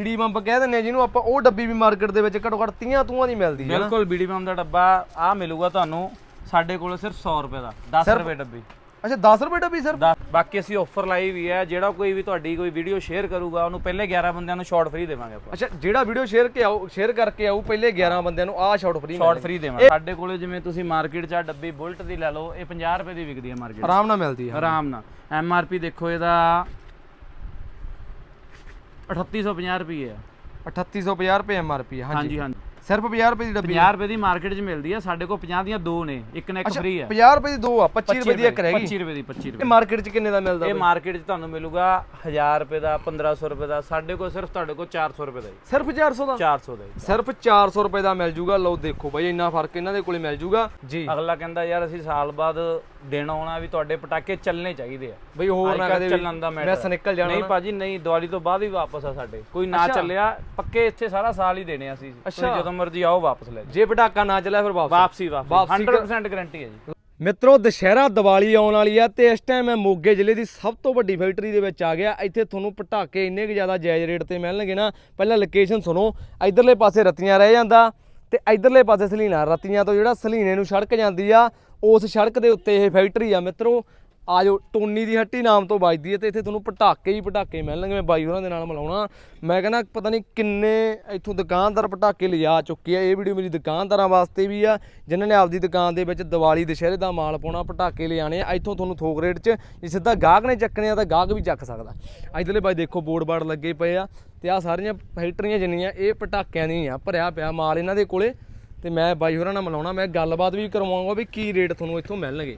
ਬੀੜੀ bomb ਕਹਿ ਦਿੰਦੇ ਆ ਜਿਹਨੂੰ ਆਪਾਂ ਉਹ ਡੱਬੀ ਵੀ ਮਾਰਕੀਟ ਦੇ ਵਿੱਚ ਘੱਟੋ ਘੱਟ 30 ਤੂਆਂ ਦੀ ਮਿਲਦੀ ਹੈ ਨਾ ਬਿਲਕੁਲ ਬੀਡੀ ਪੰਪ ਦਾ ਡੱਬਾ ਆ ਮਿਲੂਗਾ ਤੁਹਾਨੂੰ ਸਾਡੇ ਕੋਲ ਸਿਰਫ 100 ਰੁਪਏ ਦਾ 10 ਰੁਪਏ ਡੱਬੀ। ਅੱਛਾ 10 ਰੁਪਏ ਡੱਬੀ ਸਰ ਦਸ- ਬਾਕੀ ਅਸੀਂ ਆਫਰ ਲਾਈ ਵੀ ਹੈ ਜਿਹੜਾ ਕੋਈ ਵੀ ਤੁਹਾਡੀ ਕੋਈ ਵੀਡੀਓ ਸ਼ੇਅਰ ਕਰੂਗਾ ਉਹਨੂੰ ਪਹਿਲੇ 11 ਬੰਦਿਆਂ ਨੂੰ ਸ਼ਾਰਟ ਫ੍ਰੀ ਦੇਵਾਂਗੇ ਆਪਾਂ। ਅੱਛਾ ਜਿਹੜਾ ਵੀਡੀਓ ਸ਼ੇਅਰ ਕੇ ਆਉ ਸ਼ੇਅਰ ਕਰਕੇ ਆਉ ਪਹਿਲੇ 11 ਬੰਦਿਆਂ ਨੂੰ ਆਹ ਸ਼ਾਰਟ ਫ੍ਰੀ ਸ਼ਾਰਟ ਫ੍ਰੀ ਦੇਵਾਂਗੇ। ਸਾਡੇ ਕੋਲੇ ਜਿਵੇਂ ਤੁਸੀਂ ਮਾਰਕੀਟ 'ਚ ਡੱਬੀ ਬੁਲਟ ਦੀ ਲੈ ਲਓ ਇਹ 50 ਰੁਪਏ ਦੀ ਵਿਕਦੀ ਹੈ ਮਾਰਕੀਟ ਆਰਾਮ ਨਾਲ ਮਿਲਦੀ ਹੈ। ਆਰਾਮ ਨਾਲ। ਐਮ ਆਰ ਪੀ ਦੇਖੋ ਇਹਦਾ 3850 ਰੁਪਏ ਹੈ 3850 ਰੁਪਏ ਐਮਆਰਪੀ ਹੈ ਹਾਂਜੀ। ਹਾਂਜੀ ਹਾਂਜੀ। ਸਿਰਫ 50 ਰੁਪਏ ਦੀ ਡੱਬੀ 50 ਰੁਪਏ ਦੀ ਮਾਰਕੀਟ 'ਚ ਮਿਲਦੀ ਹੈ ਸਾਡੇ ਕੋਲ 50 ਦੀਆਂ ਦੋ ਨੇ ਇੱਕ ਨਾ ਇੱਕ ਫ੍ਰੀ ਹੈ 50 ਰੁਪਏ ਦੀ ਦੋ ਆ 25 ਰੁਪਏ ਦੀ ਇੱਕ ਰਹਿ ਗਈ। 25 ਰੁਪਏ ਦੀ 25 ਇਹ ਰੁਪਏ ਮਾਰਕੀਟ 'ਚ ਕਿੰਨੇ ਦਾ ਮਿਲਦਾ ਇਹ ਮਾਰਕੀਟ 'ਚ ਤੁਹਾਨੂੰ ਮਿਲੂਗਾ 1000 ਰੁਪਏ ਦਾ 1500 ਰੁਪਏ ਦਾ ਸਾਡੇ ਕੋਲ ਸਿਰਫ ਤੁਹਾਡੇ ਕੋਲ 400 ਰੁਪਏ ਦਾ ਹੀ ਸਿਰਫ 400 ਦਾ? 400 ਦਾ ਹੀ ਸਿਰਫ 400 ਰੁਪਏ ਦਾ ਮਿਲ ਜੂਗਾ। ਲਓ ਦੇਖੋ ਬਾਈ ਇੰਨਾ ਫ਼ਰਕ ਇਹਨਾਂ ਦੇ ਕੋਲੇ ਮਿਲ ਜੂਗਾ। ਜੀ। ਅਗਲਾ ਕਹਿੰਦਾ ਯਾਰ ਅਸੀਂ ਸਾਲ ਬਾਅਦ ਦਿਨ ਆਉਣਾ ਵੀ ਤੁਹਾਡੇ ਪਟਾਕੇ ਚੱਲਣੇ ਚਾਹੀਦੇ ਆ। ਬਈ ਹੋਰ ਨਾ ਕਦੇ ਚੱਲਣ ਦਾ ਮੈਟਰ ਮੈਸ ਨਿਕਲ ਜਾਣਾ ਨਹੀਂ ਭਾਜੀ ਨਹੀਂ ਦੀਵਾਲੀ ਤੋਂ ਬਾਅਦ ਹੀ ਵਾਪਸ ਆ ਸਾਡੇ। ਕੋਈ ਨਾ ਚੱਲਿਆ ਪੱਕੇ ਇੱਥੇ ਸਾਰਾ ਸਾਲ ਹੀ ਦੇਣੇ ਆ ਅਸੀਂ। ਤੁਸੀਂ ਜਦੋਂ ਮਰਜ਼ੀ ਆਓ ਵਾਪਸ ਲੈ ਜੇ ਪਟਾਕਾ ਨਾ ਚੱਲਿਆ ਫਿਰ ਵਾਪਸੀ। ਵਾਪਸੀ ਵਾਪਸੀ। 100% ਗਾਰੰਟੀ ਹੈ ਜੀ। ਮਿੱਤਰੋ ਦੁਸ਼ਹਿਰਾ ਦੀਵਾਲੀ ਆਉਣ ਵਾਲੀ ਆ ਤੇ ਇਸ ਟਾਈਮ ਮੈਂ ਮੋਗੇ ਜ਼ਿਲ੍ਹੇ ਦੀ ਸਭ ਤੋਂ ਵੱਡੀ ਫੈਕਟਰੀ ਦੇ ਵਿੱਚ ਆ ਗਿਆ। ਇੱਥੇ ਤੁਹਾਨੂੰ ਪਟਾਕੇ ਇੰਨੇ ਕੁ ਜ਼ਿਆਦਾ ਜਾਇਜ਼ ਰੇਟ ਤੇ ਮਿਲਣਗੇ ਨਾ। ਪਹਿਲਾਂ ਲੋਕੇਸ਼ਨ ਸੁਣੋ। ਇਧਰਲੇ ਪਾਸੇ ਰਤੀਆਂ ਰਹਿ ਜਾਂਦਾ। ਤੇ ਇਧਰਲੇ ਪਾਸੇ ਸਲੀਨਾ, ਰਤੀਆਂ ਤੋਂ ਜਿਹੜਾ ਸਲੀਨੇ ਨੂੰ ਸੜਕ ਜਾਂਦੀ ਆ, ਉਸ ਸੜਕ ਦੇ ਉੱਤੇ ਇਹ ਫੈਕਟਰੀ ਆ ਮਿੱਤਰੋ। ਆਜੋ ਟੋਨੀ ਦੀ ਹੱਟੀ ਨਾਮ ਤੋਂ ਵੱਜਦੀ ਹੈ ਤੇ ਇੱਥੇ ਤੁਹਾਨੂੰ ਪਟਾਕੇ ਹੀ ਪਟਾਕੇ ਮਿਲਣਗੇ, ਮੈਂ ਬਾਈ ਹੋਰਾਂ ਦੇ ਨਾਲ ਮਿਲਾਉਣਾ। ਮੈਂ ਕਹਿੰਦਾ ਪਤਾ ਨਹੀਂ ਕਿੰਨੇ ਇੱਥੋਂ ਦੁਕਾਨਦਾਰ ਪਟਾਕੇ ਲਿਜਾ ਚੁੱਕੇ ਆ, ਇਹ ਵੀਡੀਓ ਮੇਰੀ ਦੁਕਾਨਦਾਰਾਂ ਵਾਸਤੇ ਵੀ ਆ, ਜਿਨ੍ਹਾਂ ਨੇ ਆਪਦੀ ਦੁਕਾਨ ਦੇ ਵਿੱਚ ਦੀਵਾਲੀ, ਦੁਸ਼ਹਿਰੇ ਦਾ ਮਾਲ ਪਾਉਣਾ, ਪਟਾਕੇ ਲਿਆਣੇ ਆ। ਇੱਥੋਂ ਤੁਹਾਨੂੰ ਥੋਕ ਰੇਟ 'ਚ ਜੇ ਸਿੱਧਾ ਗਾਹਕ ਨੇ ਚੱਕਣੇ ਆ ਤਾਂ ਗਾਹਕ ਵੀ ਚੱਕ ਸਕਦਾ। ਇਧਰਲੇ ਬਾਈ ਦੇਖੋ, ਬੋਰਡ ਬਾਰਡ ਲੱਗੇ ਪਏ ਆ ਤੇ ਆ ਸਾਰੀਆਂ ਫੈਕਟਰੀਆਂ ਜਿੰਨੀਆਂ, ਇਹ ਪਟਾਕਿਆਂ ਦੀਆਂ ਆ, ਭਰਿਆ ਪਿਆ ਮਾਲ ਇਹਨਾਂ ਦੇ ਕੋਲੇ। ਤੇ ਮੈਂ ਬਾਈ ਹੋਰਾਂ ਨਾਲ ਮਿਲਾਉਣਾ, ਮੈਂ ਗੱਲਬਾਤ ਵੀ ਕਰਵਾਉਂਗਾ ਵੀ ਕੀ ਰੇਟ ਤੁਹਾਨੂੰ ਇੱਥੋਂ ਮਿਲਣਗੇ।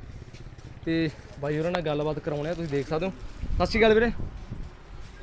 ਤੇ ਬਾਈ ਹੋਰਾਂ ਨਾਲ ਗੱਲਬਾਤ ਕਰਾਉਣੇ ਆ ਤੁਸੀਂ ਦੇਖ ਸਕਦੇ ਹੋ। ਸਤਿ ਸ਼੍ਰੀ ਅਕਾਲ ਵੀਰੇ।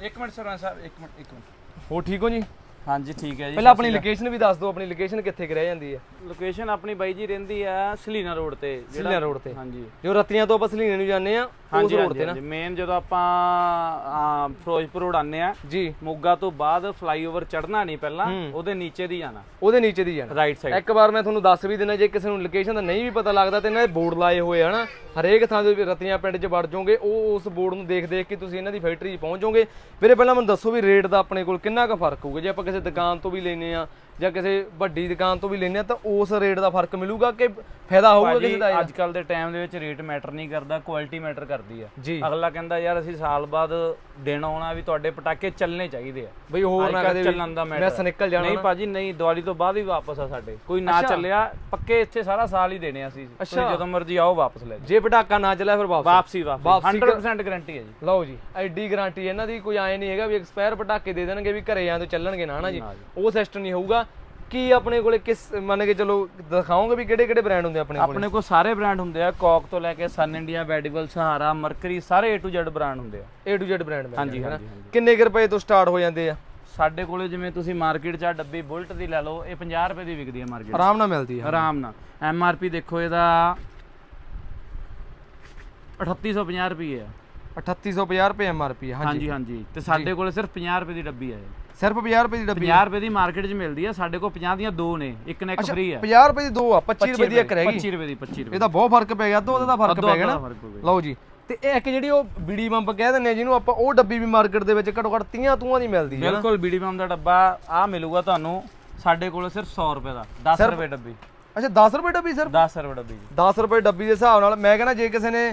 ਇੱਕ ਮਿੰਟ ਸਰਵਨ ਸਾਹਿਬ ਇੱਕ ਮਿੰਟ ਇੱਕ ਮਿੰਟ। ਹੋ ਠੀਕ ਹੋ ਜੀ? ਹਾਂਜੀ ਠੀਕ ਹੈ ਜੀ ਪਹਿਲਾਂ ਆਪਣੀ ਲੋਕੇਸ਼ਨ ਵੀ ਦੱਸ ਦਿਓ ਆਪਣੀ ਲੋਕੇਸ਼ਨ ਕਿੱਥੇ ਕੁ ਰਹਿ ਜਾਂਦੀ ਹੈ? ਲੋਕੇਸ਼ਨ ਆਪਣੀ ਬਾਈ ਜੀ ਰਹਿੰਦੀ ਆ ਸਲੀਨਾ ਰੋਡ ਤੇ ਸਿੱਲੀਆਂ ਰੋਡ ਤੇ। ਹਾਂਜੀ। ਜੋ ਰਤੀਆਂ ਤੋਂ ਆਪਾਂ ਸਲੀਨੇ ਨੂੰ ਜਾਂਦੇ ਆ ਉਸ ਰੋਡ ਤੇ ਨਾ। ਹਾਂਜੀ। ਮੇਨ ਜਦੋਂ ਆਪਾਂ ਫਿਰੋਜ਼ਪੁਰ ਰੋਡ ਆਨੇ ਆ ਜੀ। ਮੋਗਾ ਤੋਂ ਬਾਅਦ ਫਲਾਈਓਵਰ ਚੜਨਾ ਨਹੀਂ ਪਹਿਲਾਂ ਉਹਦੇ ਨੀਚੇ ਦੀ ਜਾਣਾ। ਉਹਦੇ ਨੀਚੇ ਦੀ ਜਾਣਾ। ਰਾਈਟ ਸਾਈਡ ਇੱਕ ਵਾਰ ਮੈਂ ਤੁਹਾਨੂੰ ਦੱਸ ਵੀ ਦਿੰਦਾ ਜੇ ਕਿਸੇ ਨੂੰ ਲੋਕੇਸ਼ਨ ਦਾ ਨਹੀਂ ਵੀ ਪਤਾ ਲੱਗਦਾ ਤੇ ਇਹਨਾਂ ਦੇ ਬੋਰਡ ਲਾਏ ਹੋਏ ਆ ਨਾ ਹਰੇਕ ਥਾਂ ਦੇ ਰਤੀਆਂ ਪਿੰਡ 'ਚ ਵੜ ਜਾਓਗੇ ਉਹ ਉਸ ਬੋਰਡ ਨੂੰ ਦੇਖ ਦੇਖ ਕੇ ਤੁਸੀਂ ਇਹਨਾਂ ਦੀ ਫੈਕਟਰੀ 'ਚ ਪਹੁੰਚ ਜਾਓਗੇ। ਵੀਰੇ ਪਹਿਲਾਂ ਮੈਨੂੰ ਦੱਸੋ ਵੀ ਰੇਟ ਦਾ ਆਪਣੇ ਕੋਲ ਕਿੰਨਾ ਕੁ ਫ਼ਰਕ ਹੋਊਗਾ? ਜੇ ਆਪਾਂ ਕਿਸੇ ਦੁਕਾਨ ਤੋਂ ਵੀ ਲੈਨੇ ਆ। ਜਾਂ ਕਿਸੇ ਵੱਡੀ ਦੁਕਾਨ ਤੋਂ ਵੀ ਲੈਨੇ ਆ ਤਾਂ ਉਸ ਰੇਟ ਦਾ ਫ਼ਰਕ ਮਿਲੂਗਾ ਕਿ ਫਾਇਦਾ ਹੋਊਗਾ ਕਿਸੇ ਦਾ ਅੱਜ ਕੱਲ ਦੇ ਟਾਈਮ ਦੇ ਵਿੱਚ ਰੇਟ ਮੈਟਰ ਨਹੀਂ ਕਰਦਾ ਕੁਆਲਿਟੀ ਮੈਟਰ ਕਰਦੀ ਆ। ਅਗਲਾ ਕਹਿੰਦਾ ਯਾਰ ਅਸੀਂ ਸਾਲ ਬਾਅਦ ਦਿਨ ਆਉਣਾ ਵੀ ਤੁਹਾਡੇ ਪਟਾਕੇ ਚੱਲਣੇ ਚਾਹੀਦੇ ਆ। ਬਈ ਹੋਰ ਨਾ ਕਦੇ ਚੱਲਣ ਦਾ ਮੈਟਰ ਮੈਸ ਨਿਕਲ ਜਾਣਾ ਨਹੀਂ ਭਾਜੀ ਨਹੀਂ ਦੀਵਾਲੀ ਤੋਂ ਬਾਅਦ ਹੀ ਵਾਪਸ ਆ ਸਾਡੇ। ਕੋਈ ਨਾ ਚੱਲਿਆ ਪੱਕੇ ਇੱਥੇ ਸਾਰਾ ਸਾਲ ਹੀ ਦੇਣੇ ਆ ਅਸੀਂ। ਤੁਸੀਂ ਜਦੋਂ ਮਰਜ਼ੀ ਆਓ ਵਾਪਸ ਲੈ ਜੇ ਪਟਾਕਾ ਨਾ ਚੱਲਿਆ ਫਿਰ ਵਾਪਸ। ਵਾਪਸੀ ਵਾਪਸੀ। 100% ਗਾਰੰਟੀ ਹੈ ਜੀ। ਲਓ ਜੀ ਐਡੀ ਗਾਰੰਟੀ ਇਹਨਾਂ ਦੀ ਕੋਈ ਐ ਨਹੀਂ ਹੈਗਾ ਵੀ ਐਕਸਪਾਇਰ ਪਟਾਕੇ ਦੇ ਦੇਣਗੇ ਵੀ ਘਰੇ ਆਂ ਤੋਂ ਚੱਲਣਗੇ ਨਾ ਨਾ ਜੀ। ਉਹ ਸਿਸਟਮ ਨਹੀਂ ਹੋਊਗਾ। ਕੀ ਆਪਣੇ ਕੋਲੇ ਕਿਸ ਮੰਨ ਕੇ ਚਲੋ ਦਿਖਾਓਗੇ ਵੀ ਕਿਹੜੇ ਕਿਹੜੇ ਬ੍ਰਾਂਡ ਹੁੰਦੇ ਆਪਣੇ ਕੋਲੇ? ਆਪਣੇ ਕੋਲ ਸਾਰੇ ਬ੍ਰਾਂਡ ਹੁੰਦੇ ਆ। ਕੌਕ ਤੋਂ ਲੈ ਕੇ ਸਨ ਇੰਡੀਆ ਵੈਡੀਬਲ ਸਹਾਰਾ ਮਰਕਰੀ ਸਾਰੇ A to Z ਬ੍ਰਾਂਡ ਹੁੰਦੇ ਆ। A to Z ਬ੍ਰਾਂਡ ਹਾਂਜੀ ਹਾਂਜੀ ਕਿੰਨੇ ਕੁ ਰੁਪਏ ਤੋਂ ਸਟਾਰਟ ਹੋ ਜਾਂਦੇ ਆ? ਸਾਡੇ ਕੋਲੇ ਜਿਵੇਂ ਤੁਸੀਂ ਮਾਰਕੀਟ 'ਚ ਆ ਡੱਬੀ ਬੁਲਟ ਦੀ ਲੈ ਲਓ ਇਹ 50 ਰੁਪਏ ਦੀ ਵਿਕਦੀ ਹੈ ਮਾਰਕੀਟ ਆਰਾਮ ਨਾਲ ਮਿਲਦੀ ਆ। ਆਰਾਮ ਨਾਲ। ਐਮ ਆਰ ਪੀ ਦੇਖੋ ਇਹਦਾ 3850 ਰੁਪਏ ਆ। 3850 ਰੁਪਏ ਐਮਆਰਪੀ ਹਾਂਜੀ। ਹਾਂਜੀ ਹਾਂਜੀ। ਤੇ ਸਾਡੇ ਕੋਲੇ ਸਿਰਫ 50 ਰੁਪਏ ਦੀ ਡੱਬੀ ਹੈ ਸਿਰਫ 50 ਰੁਪਏ ਦੀ ਡੱਬੀ 50 ਰੁਪਏ ਦੀ ਮਾਰਕੀਟ 'ਚ ਮਿਲਦੀ ਹੈ ਸਾਡੇ ਕੋਲ 50 ਦੀਆਂ ਦੋ ਨੇ ਇੱਕ ਨਾ ਇੱਕ ਫ੍ਰੀ ਹੈ 50 ਰੁਪਏ ਦੀ ਦੋ ਆ 25 ਰੁਪਏ ਦੀ ਇੱਕ ਰਹਿ ਗਈ। 25 ਰੁਪਏ ਦੀ 25 ਰੁਪਏ ਇਹਦਾ ਬਹੁਤ ਫ਼ਰਕ ਪੈ ਗਿਆ ਅੱਧਾ ਦਾ ਫ਼ਰਕ ਪੈ ਗਿਆ ਨਾ। ਲਓ ਜੀ। ਤੇ ਇਹ ਇੱਕ ਜਿਹੜੀ ਉਹ ਬੀੜੀ ਬੰਬ ਕਹਿ ਦਿੰਦੇ ਆ ਜਿਹਨੂੰ ਆਪਾਂ ਉਹ ਡੱਬੀ ਵੀ ਮਾਰਕੀਟ ਦੇ ਵਿੱਚ ਘੱਟੋ ਘੱਟ 30 ਤੂਆਂ ਦੀ ਮਿਲਦੀ ਹੈ ਬਿਲਕੁਲ ਬੀਡੀ ਪੰਪ ਦਾ ਡੱਬਾ ਆ ਮਿਲੂਗਾ ਤੁਹਾਨੂੰ ਸਾਡੇ ਕੋਲ ਸਿਰਫ 100 ਰੁਪਏ ਦਾ 10 ਰੁਪਏ ਡੱਬੀ। ਅੱਛਾ 10 ਰੁਪਏ ਡੱਬੀ ਸਿਰਫ? 10 ਰੁਪਏ ਡੱਬੀ 10 ਰੁਪਏ ਡੱਬੀ ਦੇ ਹਿਸਾਬ ਨਾਲ ਮੈਂ ਕਹਿੰਦਾ ਜੇ ਕਿਸੇ ਨੇ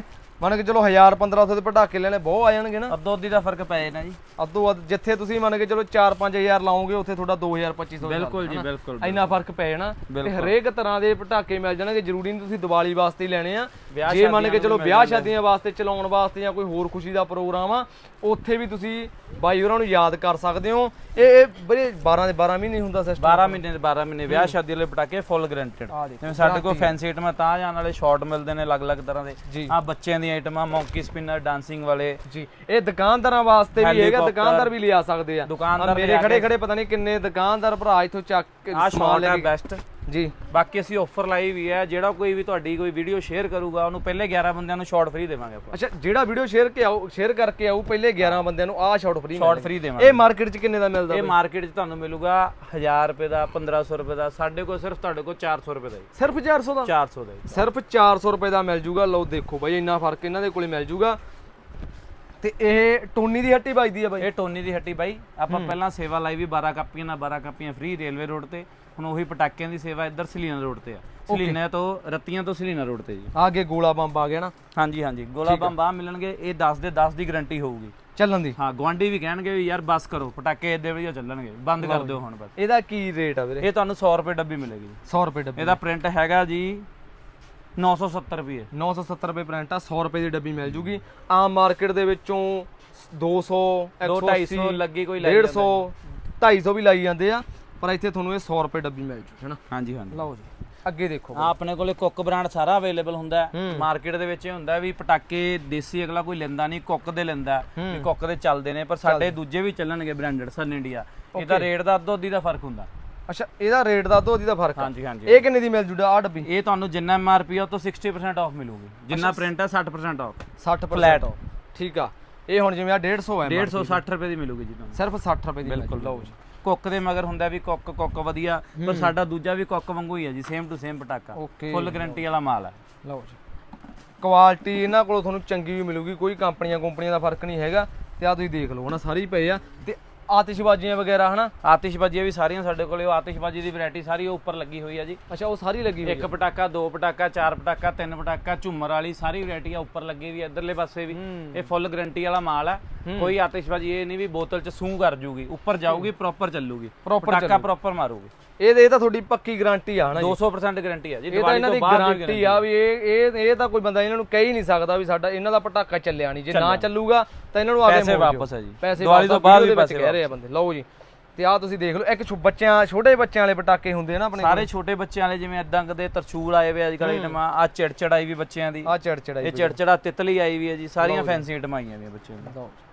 ਮੰਨ ਕੇ ਚਲੋ 1000 1500 ਦੇ ਪਟਾਕੇ ਲੈਣੇ ਬਹੁਤ ਆ ਜਾਣਗੇ ਨਾ। ਅੱਧੋ ਅੱਧੀ ਦਾ ਫ਼ਰਕ ਪੈ ਜਾਣਾ ਜੀ। ਅੱਧੋ ਵੱਧ ਜਿੱਥੇ ਤੁਸੀਂ ਮੰਨ ਕੇ ਚਲੋ 4-5000 ਲਾਓਗੇ ਉੱਥੇ ਤੁਹਾਡਾ 2000 2500 ਬਿਲਕੁਲ ਜੀ ਬਿਲਕੁਲ ਇੰਨਾ ਫ਼ਰਕ ਪੈ ਜਾਣਾ ਤੇ ਹਰੇਕ ਤਰ੍ਹਾਂ ਦੇ ਪਟਾਕੇ ਮਿਲ ਜਾਣਗੇ ਜ਼ਰੂਰੀ ਨਹੀਂ ਤੁਸੀਂ ਦੀਵਾਲੀ ਵਾਸਤੇ ਹੀ ਲੈਣੇ ਆ। ਜੇ ਮੰਨ ਕੇ ਚਲੋ ਵਿਆਹ ਸ਼ਾਦੀਆਂ ਵਾਸਤੇ ਚਲਾਉਣ ਵਾਸਤੇ ਜਾਂ ਕੋਈ ਹੋਰ ਖੁਸ਼ੀ ਦਾ ਪ੍ਰੋਗਰਾਮ ਆ ਉੱਥੇ ਵੀ ਤੁਸੀਂ ਬਾਈ ਹੋਰਾਂ ਨੂੰ ਯਾਦ ਕਰ ਸਕਦੇ ਹੋ। ਇਹ ਇਹ ਬੜੇ 12 ਦੇ 12 ਮਹੀਨੇ ਹੁੰਦਾ ਸਿਸਟਮ 12 ਮਹੀਨੇ ਦੇ 12 ਮਹੀਨੇ ਵਿਆਹ ਸ਼ਾਦੀ ਵਾਲੇ ਪਟਾਕੇ ਫੁੱਲ ਗਰੰਟਡ ਜਿਵੇਂ ਸਾਡੇ ਕੋਲ ਫੈਂਸੀ ਆਈਟਮਾਂ ਤਾਂ ਜਾਣ ਵਾਲੇ ਸ਼ਾਰਟ ਮਿਲਦੇ ਨੇ ਅਲੱਗ-ਅਲੱਗ ਤਰ੍ਹਾਂ ਦੇ। ਆ ਬੱਚਿਆਂ ਦੀਆਂ ਆਈਟਮਾਂ ਮੌਂਕੀ ਸਪਿਨਰ ਡਾਂਸਿੰਗ ਵਾਲੇ। ਜੀ ਇਹ ਦੁਕਾਨਦਾਰਾਂ ਵਾਸਤੇ ਵੀ ਹੈਗਾ। ਦੁਕਾਨਦਾਰ ਵੀ ਲਿਆ ਸਕਦੇ ਆ। ਦੁਕਾਨਦਾਰ ਮੇਰੇ ਖੜੇ ਖੜੇ ਪਤਾ ਨਹੀਂ ਕਿੰਨੇ ਦੁਕਾਨਦਾਰ ਭਰਾ ਇੱਥੋਂ ਚੱਕ ਕੇ ਸਮਾਨ ਲੈ ਕੇ ਬੈਸਟ ਜੀ। ਬਾਕੀ ਅਸੀਂ ਆਫਰ ਲਾਈ ਵੀ ਹੈ ਜਿਹੜਾ ਕੋਈ ਵੀ ਤੁਹਾਡੀ ਕੋਈ ਵੀਡੀਓ ਸ਼ੇਅਰ ਕਰੂਗਾ ਉਹਨੂੰ ਪਹਿਲੇ 11 ਬੰਦਿਆਂ ਨੂੰ ਸ਼ਾਰਟ ਫ੍ਰੀ ਦੇਵਾਂਗੇ ਆਪਾਂ। ਅੱਛਾ ਜਿਹੜਾ ਵੀਡੀਓ ਸ਼ੇਅਰ ਕੇ ਆਉ ਸ਼ੇਅਰ ਕਰਕੇ ਆਉ ਪਹਿਲੇ 11 ਬੰਦਿਆਂ ਨੂੰ ਆਹ ਸ਼ਾਰਟ ਫ੍ਰੀ ਸ਼ਾਰਟ ਫ੍ਰੀ ਦੇਵਾਂਗੇ। ਇਹ ਮਾਰਕੀਟ 'ਚ ਕਿੰਨੇ ਦਾ ਮਿਲਦਾ ਇਹ ਮਾਰਕੀਟ 'ਚ ਤੁਹਾਨੂੰ ਮਿਲੂਗਾ 1000 ਰੁਪਏ ਦਾ 1500 ਰੁਪਏ ਦਾ ਸਾਡੇ ਕੋਲ ਸਿਰਫ ਤੁਹਾਡੇ ਕੋਲ 400 ਰੁਪਏ ਦਾ ਸਿਰਫ 400 ਦਾ? 400 ਦਾ ਸਿਰਫ 400 ਰੁਪਏ ਦਾ ਮਿਲ ਜੂਗਾ। ਲਓ ਦੇਖੋ ਬਾਈ ਇੰਨਾ ਫ਼ਰਕ ਇਹਨਾਂ ਦੇ ਕੋਲੇ ਮਿਲ ਜੂਗਾ। ਤੇ ਇਹ ਟੋਨੀ ਦੀ ਹੱਟੀ ਵੱਜਦੀ ਆ ਬਾਈ? ਇਹ ਟੋਨੀ ਦੀ ਹੱਟੀ ਬਾਈ। ਆਪਾਂ ਪਹਿਲਾਂ ਸੇਵਾ ਲਾਈ ਵੀ 12 ਕਾਪੀਆਂ ਨਾਲ 12 ਕਾਪੀਆਂ ਫ੍ਰੀ ਰੇਲਵੇ ਰੋਡ ਤੇ। ਹੁਣ ਉਹੀ ਪਟਾਕਿਆਂ ਦੀ ਸੇਵਾ ਇੱਧਰ ਸਲੀਨਾ ਰੋਡ ਤੇ ਆ। ਸਲੀਨਾ ਤੋਂ ਰੱਤੀਆਂ ਤੋਂ ਸਲੀਨਾ ਰੋਡ ਤੇ ਜੀ। ਆਗੇ ਗੋਲਾ ਬੰਬ ਆ ਗਿਆ ਨਾ। ਹਾਂਜੀ ਹਾਂਜੀ। ਗੋਲਾ ਬੰਬ ਆ ਮਿਲਣਗੇ। ਇਹ 10 ਦੇ 10 ਦੀ ਗਾਰੰਟੀ ਹੋਊਗੀ। ਚੱਲਣ ਦੀ। ਹਾਂ ਗਵਾਂਢੀ ਵੀ ਕਹਿਣਗੇ ਯਾਰ ਬਸ ਕਰੋ ਪਟਾਕੇ ਇੱਦੇ ਵਧੀਆ ਚੱਲਣਗੇ। ਬੰਦ ਕਰ ਦਿਓ ਹੁਣ ਬਸ। ਇਹਦਾ ਕੀ ਰੇਟ ਆ ਵੀਰੇ? ਇਹ ਤੁਹਾਨੂੰ 100 ਰੁਪਏ ਡੱਬੀ ਮਿਲੇਗੀ ਜੀ। 100 ਰੁਪਏ ਡੱਬੀ। ਇਹਦਾ ਪ੍ਰਿੰਟ ਹੈਗਾ ਜੀ 970 ਰੁਪਏ। 970 ਰੁਪਏ ਪ੍ਰਿੰਟ ਆ 100 ਰੁਪਏ ਦੀ ਡੱਬੀ ਮਿਲ ਜੂਗੀ। ਆਮ ਮਾਰਕੀਟ ਦੇ ਵਿੱਚੋਂ 200 ਦੋ 180 250 ਲੱਗੀ ਕੋਈ ਲੈ 150 250 ਵੀ ਲਾਈ ਜਾਂਦੇ ਆ ਪਰ ਇੱਥੇ ਤੁਹਾਨੂੰ ਇਹ 100 ਰੁਪਏ ਡੱਬੀ ਮਿਲ ਜੂ ਹੈਨਾ? ਹਾਂਜੀ ਹਾਂਜੀ। ਲਓ ਜੀ ਅੱਗੇ ਦੇਖੋ ਆ ਆਪਣੇ ਕੋਲੇ ਕੁੱਕ ਬ੍ਰਾਂਡ ਸਾਰਾ ਅਵੇਲੇਬਲ ਹੁੰਦਾ ਹੈ। ਮਾਰਕੀਟ ਦੇ ਵਿੱਚ ਇਹ ਹੁੰਦਾ ਵੀ ਪਟਾਕੇ ਦੇਸੀ ਅਗਲਾ ਕੋਈ ਲੈਂਦਾ ਨਹੀਂ ਕੁੱਕ ਦੇ ਲੈਂਦਾ ਵੀ ਕੁੱਕ ਦੇ ਚੱਲਦੇ ਨੇ ਪਰ ਸਾਡੇ ਦੂਜੇ ਵੀ ਚੱਲਣਗੇ ਬ੍ਰਾਂਡਡ ਸਨ ਇੰਡੀਆ ਇਹਦਾ ਰੇਟ ਦਾ ਅੱਧੋ ਅੱਧੀ ਦਾ ਫ਼ਰਕ ਹੁੰਦਾ। ਅੱਛਾ ਇਹਦਾ ਰੇਟ ਦਾ ਦੋ ਦੀ ਦਾ ਫ਼ਰਕ ਆ। ਹਾਂਜੀ ਹਾਂਜੀ। ਇਹ ਕਿੰਨੇ ਦੀ ਮਿਲ ਜੂਗਾ ਆ ਡੱਬੀ? ਇਹ ਤੁਹਾਨੂੰ ਜਿੰਨਾ ਐਮਆਰਪੀ ਆ ਉਹ ਤੋਂ 60% ਆਫ ਮਿਲੂਗੀ। ਜਿੰਨਾ ਪ੍ਰਿੰਟ ਹੈ 60% ਆਫ 60 Flat। ਠੀਕ ਆ। ਇਹ ਹੁਣ ਜਿਵੇਂ ਆ 150 ਹੈ 150 ਰੁਪਏ ਦੀ ਮਿਲੂਗੀ ਜੀ ਤੁਹਾਨੂੰ। ਸਿਰਫ 60 ਰੁਪਏ ਦੀ ਬਿਲਕੁਲ ਲਓ ਜੀ। ਕੁੱਕ ਦੇ ਮਗਰ ਹੁੰਦਾ ਵੀ ਕੁੱਕ ਕੁੱਕ ਵਧੀਆ ਪਰ ਸਾਡਾ ਦੂਜਾ ਵੀ ਕੁੱਕ ਵਾਂਗੂ ਹੀ ਹੈ ਜੀ ਸੇਮ ਟੂ ਸੇਮ ਪਟਾਕਾ। ਫੁੱਲ ਗਾਰੰਟੀ ਵਾਲਾ ਮਾਲ ਹੈ ਲਓ ਜੀ। ਕੁਆਲਿਟੀ ਇਹਨਾਂ ਕੋਲੋਂ ਤੁਹਾਨੂੰ ਚੰਗੀ ਵੀ ਮਿਲੂਗੀ ਕੋਈ ਕੰਪਨੀਆਂ ਕੰਪਨੀਆਂ ਦਾ ਫ਼ਰਕ ਨਹੀਂ ਹੈਗਾ। ਤੇ ਆ ਤੁਸੀਂ ਦੇਖ ਲਓ ਹਨਾ ਸਾਰੇ ਹੀ ਪਏ ਆ। ਤੇ ਆਤਿਸ਼ਬਾਜ਼ੀਆਂ ਵਗੈਰਾ ਹਨਾ? ਆਤਿਸ਼ਬਾਜ਼ੀਆਂ ਵੀ ਸਾਰੀਆਂ ਸਾਡੇ ਕੋਲੇ ਉਹ ਆਤਿਸ਼ਬਾਜ਼ੀ ਦੀ ਵੈਰਾਈਟੀ ਸਾਰੀ ਉਹ ਉੱਪਰ ਲੱਗੀ ਹੋਈ ਆ ਜੀ। ਅੱਛਾ ਉਹ ਸਾਰੀ ਲੱਗੀ ਹੋਈ ਇੱਕ ਪਟਾਕਾ ਦੋ ਪਟਾਕਾ ਚਾਰ ਪਟਾਕਾ ਤਿੰਨ ਪਟਾਕਾ ਝੁੰਮਰ ਵਾਲੀ ਸਾਰੀ ਵੈਰਾਈਟੀ ਆ ਉੱਪਰ ਲੱਗੀ ਵੀ ਇਧਰਲੇ ਪਾਸੇ ਵੀ। ਇਹ ਫੁੱਲ ਗਾਰੰਟੀ ਵਾਲਾ ਮਾਲ ਹੈ। ਕੋਈ ਆਤਿਸ਼ਬਾਜ਼ੀ ਇਹ ਨਹੀਂ ਵੀ ਬੋਤਲ ਚ ਸੂਹ ਕਰ ਜੂਗੀ ਉੱਪਰ ਜਾਊਗੀ ਪ੍ਰੋਪਰ ਚੱਲੂਗੀ। ਪਟਾਕਾ ਪ੍ਰੋਪਰ ਮਾਰੂਗੀ। ਇਹ ਇਹ ਤਾਂ ਤੁਹਾਡੀ ਪੱਕੀ ਗਾਰੰਟੀ ਆ ਹਨਾ ਜੀ? 200% ਗਾਰੰਟੀ ਆ ਜੀ ਇਹ ਤਾਂ ਇਹਨਾਂ ਦੀ ਗਾਰੰਟੀ ਆ ਵੀ ਇਹ ਇਹ ਇਹ ਤਾਂ ਕੋਈ ਬੰਦਾ ਇਹਨਾਂ ਨੂੰ ਕਹਿ ਹੀ ਨਹੀਂ ਸਕਦਾ ਵੀ ਸਾਡਾ ਇਹਨਾਂ ਦਾ ਪਟਾਕਾ ਚੱਲਿਆ ਨਹੀਂ। ਜੇ ਨਾ ਚੱਲੂਗਾ ਤਾਂ ਇਹਨਾਂ ਨੂੰ ਆਗੇ ਪੈਸੇ ਵਾਪਸ ਆ ਜੀ। ਪੈਸੇ ਦੀਵਾਲੀ ਤੋਂ ਬਾਅਦ ਵੀ ਪੈਸੇ ਰਹੇ ਆ ਬੰਦੇ ਲਓ ਜੀ। ਤੇ ਆ ਤੁਸੀਂ ਦੇਖ ਲਓ ਇੱਕ ਛੋ- ਬੱਚਿਆਂ ਛੋਟੇ ਬੱਚਿਆਂ ਵਾਲੇ ਪਟਾਕੇ ਹੁੰਦੇ ਆ ਨਾ ਆਪਣੇ ਸਾਰੇ ਛੋਟੇ ਬੱਚਿਆਂ ਵਾਲੇ ਜਿਵੇਂ ਇਦਾਂ ਕਦੇ ਤਰਚੂਲ ਆਏ ਵੇ ਅੱਜ ਕੱਲ੍ਹ ਆਈਟਮਾਂ ਆ ਚਿੜਚੜ ਆਈ ਵੀ ਬੱਚਿਆਂ ਦੀ। ਆ ਚੜਚੜਾਈ ਇਹ ਚਿੜਚੜਾ ਤਿਤਲੀ ਆਈ ਵੀ ਹੈ ਜੀ ਸਾਰੀਆਂ ਫੈਂਸੀ ਆਈਟਮਾਂ ਆਈਆਂ ਵੀ ਬੱਚਿਆਂ ਲਓ ਜੀ।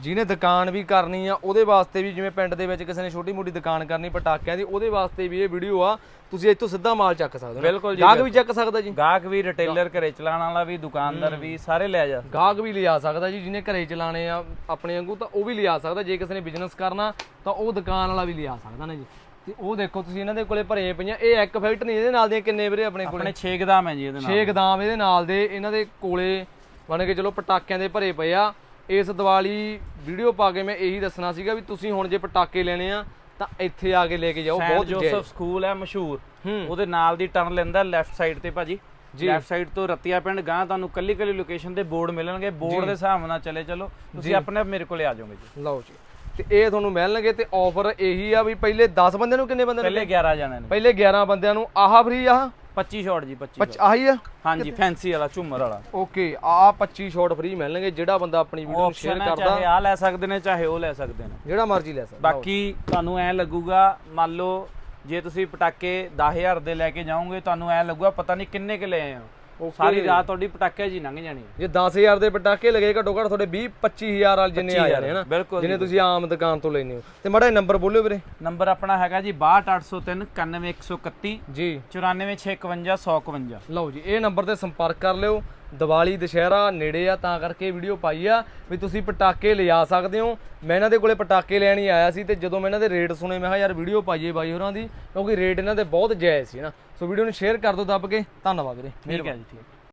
ਜਿਹਨੇ ਦੁਕਾਨ ਵੀ ਕਰਨੀ ਆ ਉਹਦੇ ਵਾਸਤੇ ਵੀ ਜਿਵੇਂ ਪਿੰਡ ਦੇ ਵਿੱਚ ਕਿਸੇ ਨੇ ਛੋਟੀ ਮੋਟੀ ਦੁਕਾਨ ਕਰਨੀ ਪਟਾਕਿਆਂ ਦੀ ਉਹਦੇ ਵਾਸਤੇ ਵੀ ਇਹ ਵੀਡੀਓ ਆ। ਤੁਸੀਂ ਇੱਥੋਂ ਸਿੱਧਾ ਮਾਲ ਚੱਕ ਸਕਦੇ ਹੋ ਬਿਲਕੁਲ ਜੀ, ਗਾਹਕ ਵੀ ਚੱਕ ਸਕਦਾ ਜੀ। ਗਾਹਕ ਵੀ ਰਿਟੇਲਰ ਘਰੇ ਚਲਾਉਣ ਵਾਲਾ ਵੀ ਦੁਕਾਨਦਾਰ ਵੀ ਸਾਰੇ ਲੈ ਜਾ ਗਾਹਕ ਵੀ ਲਿਆ ਸਕਦਾ ਜੀ ਜਿਹਨੇ ਘਰੇ ਚਲਾਣੇ ਆ ਆਪਣੇ ਵਾਂਗੂ ਤਾਂ ਉਹ ਵੀ ਲਿਆ ਸਕਦਾ। ਜੇ ਕਿਸੇ ਨੇ ਬਿਜ਼ਨਸ ਕਰਨਾ ਤਾਂ ਉਹ ਦੁਕਾਨ ਵਾਲਾ ਵੀ ਲਿਆ ਸਕਦਾ ਨਾ ਜੀ। ਤੇ ਉਹ ਦੇਖੋ ਤੁਸੀਂ ਇਹਨਾਂ ਦੇ ਕੋਲੇ ਭਰੇ ਪਈਆਂ। ਇਹ ਇੱਕ ਫਿਲਟ ਨਹੀਂ ਇਹਦੇ ਨਾਲ ਦੀਆਂ ਕਿੰਨੇ ਵੀਰੇ ਆਪਣੇ ਕੋਲੇ? ਆਪਣੇ 6 ਗਦਾਮ ਹੈ ਜੀ ਇਹਦੇ ਨਾਲ। ਛੇ ਗਦਾਮ ਇਹਦੇ ਨਾਲ ਦੇ ਇਹਨਾਂ ਦੇ ਕੋਲੇ ਮੰਨ ਕੇ ਚਲੋ ਪਟਾਕਿਆਂ ਦੇ ਭਰੇ ਪਏ ਆ। ਇਸ ਦੀਵਾਲੀ ਵੀਡੀਓ ਪਾ ਕੇ ਮੈਂ ਇਹੀ ਦੱਸਣਾ ਸੀਗਾ ਵੀ ਤੁਸੀਂ ਹੁਣ ਜੇ ਪਟਾਕੇ ਲੈਣੇ ਆ ਤਾਂ ਇੱਥੇ ਆ ਕੇ ਲੈ ਕੇ ਜਾਓ ਬਹੁਤ ਜੋਸਫ ਸਕੂਲ ਹੈ ਮਸ਼ਹੂਰ। ਉਹਦੇ ਨਾਲ ਦੀ ਟਰਨ ਲੈਂਦਾ ਲੈਫਟ ਸਾਈਡ ਤੇ ਭਾਜੀ। ਲੈਫਟ ਸਾਈਡ ਤੋਂ ਰਤੀਆ ਪਿੰਡ ਗਾਂ ਤੁਹਾਨੂੰ ਕੱਲੀ ਕੱਲੀ ਲੋਕੇਸ਼ਨ ਤੇ ਬੋਰਡ ਮਿਲਣਗੇ। ਬੋਰਡ ਦੇ ਹਿਸਾਬ ਨਾਲ ਚਲੇ ਚਲੋ। ਤੁਸੀਂ ਆਪਣੇ ਆਪ ਮੇਰੇ ਕੋਲੇ ਆ ਜਾਓਗੇ ਜੀ। ਲਓ ਜੀ। ਤੇ ਇਹ ਤੁਹਾਨੂੰ ਮਿਲਣਗੇ ਤੇ ਆਫਰ ਇਹੀ ਆ ਵੀ ਪਹਿਲੇ 10 ਬੰਦਿਆਂ ਨੂੰ ਕਿੰਨੇ ਬੰਦਿਆਂ ਨੂੰ ਪਹਿਲੇ 11 ਜਾਣੇ ਨੇ। ਪਹਿਲੇ 11 ਬੰਦਿਆਂ ਨੂੰ। ਆਹ ਫ੍ਰੀ ਆਹ 25 ਸ਼ਾਟ ਜੀ 25 ਪੱਚ ਆਹੀ ਆ? ਹਾਂਜੀ ਫੈਂਸੀ ਵਾਲਾ ਝੂਮਰ ਵਾਲਾ। ਓਕੇ ਆ 25 ਸ਼ਾਟ ਫ੍ਰੀ ਮਿਲਣਗੇ ਜਿਹੜਾ ਬੰਦਾ ਆਪਣੀ ਵੀਡੀਓ ਨੂੰ ਸ਼ੇਅਰ ਕਰਦਾ। ਚਾਹੇ ਆ ਲੈ ਸਕਦੇ ਨੇ ਚਾਹੇ ਉਹ ਲੈ ਸਕਦੇ ਨੇ। ਜਿਹੜਾ ਮਰਜ਼ੀ ਲੈ ਸਕਦਾ। ਬਾਕੀ ਤੁਹਾਨੂੰ ਐ ਲੱਗੂਗਾ ਮੰਨ ਲਓ ਜੇ ਤੁਸੀਂ ਪਟਾਕੇ 10000 ਦੇ ਲੈ ਕੇ ਜਾਓਗੇ ਤੁਹਾਨੂੰ ਐ ਲੱਗੂਗਾ ਪਤਾ ਨਹੀਂ ਕਿੰਨੇ ਕਿ ਲੈ ਆਏ ਹੋ ਸਾਰੀ ਰਾਤ ਤੁਹਾਡੀ ਪਟਾਕੇ ਜੀ ਲੰਘ ਜਾਣੀ ਜੇ 10000 ਦੇ ਪਟਾਕੇ ਲਗੇ ਘੱਟੋ ਘੱਟ ਤੁਹਾਡੇ 20 25000 ਵਾਲ ਜਿੰਨੇ ਆ ਜਾਣੇ ਹਨਾ? ਜਿੰਨੇ ਤੁਸੀਂ ਆਮ ਦੁਕਾਨ ਤੋਂ ਲੈਨੇ ਹੋ। ਤੇ ਮੜਾ ਨੰਬਰ ਬੋਲਿਓ ਵੀਰੇ। ਨੰਬਰ ਆਪਣਾ ਹੈਗਾ ਜੀ 62803 91131 ਜੀ। 9465 ਲਓ ਜੀ ਇਹ ਨੰਬਰ ਤੇ ਸੰਪਰਕ ਕਰ ਲਿਓ। ਦੀਵਾਲੀ ਦੁਸ਼ਹਿਰਾ ਨੇੜੇ ਆ ਤਾਂ ਕਰਕੇ ਵੀਡੀਓ ਪਾਈ ਆ ਵੀ ਤੁਸੀਂ ਪਟਾਕੇ ਲਿਜਾ ਸਕਦੇ ਹੋ। ਮੈਂ ਇਹਨਾਂ ਦੇ ਕੋਲੇ ਪਟਾਕੇ ਲੈਣ ਹੀ ਆਇਆ ਸੀ ਤੇ ਜਦੋਂ ਮੈਂ ਇਹਨਾਂ ਦੇ ਰੇਟ ਸੁਣੇ ਮੈਂ ਕਿਹਾ ਯਾਰ ਵੀਡੀਓ ਪਾਈਏ ਬਾਈ ਹੋਰਾਂ ਦੀ ਕਿਉਂਕਿ ਰੇਟ ਇਹਨਾਂ ਦੇ ਬਹੁਤ ਜਾਇਜ਼ ਸੀ ਨਾ। ਸੋ ਵੀਡੀਓ ਨੂੰ ਸ਼ੇਅਰ ਕਰ ਦਿਓ ਦੱਬ ਕੇ। ਧੰਨਵਾਦ ਵੀਰੇ ਠੀਕ ਹੈ ਜੀ ਠੀਕ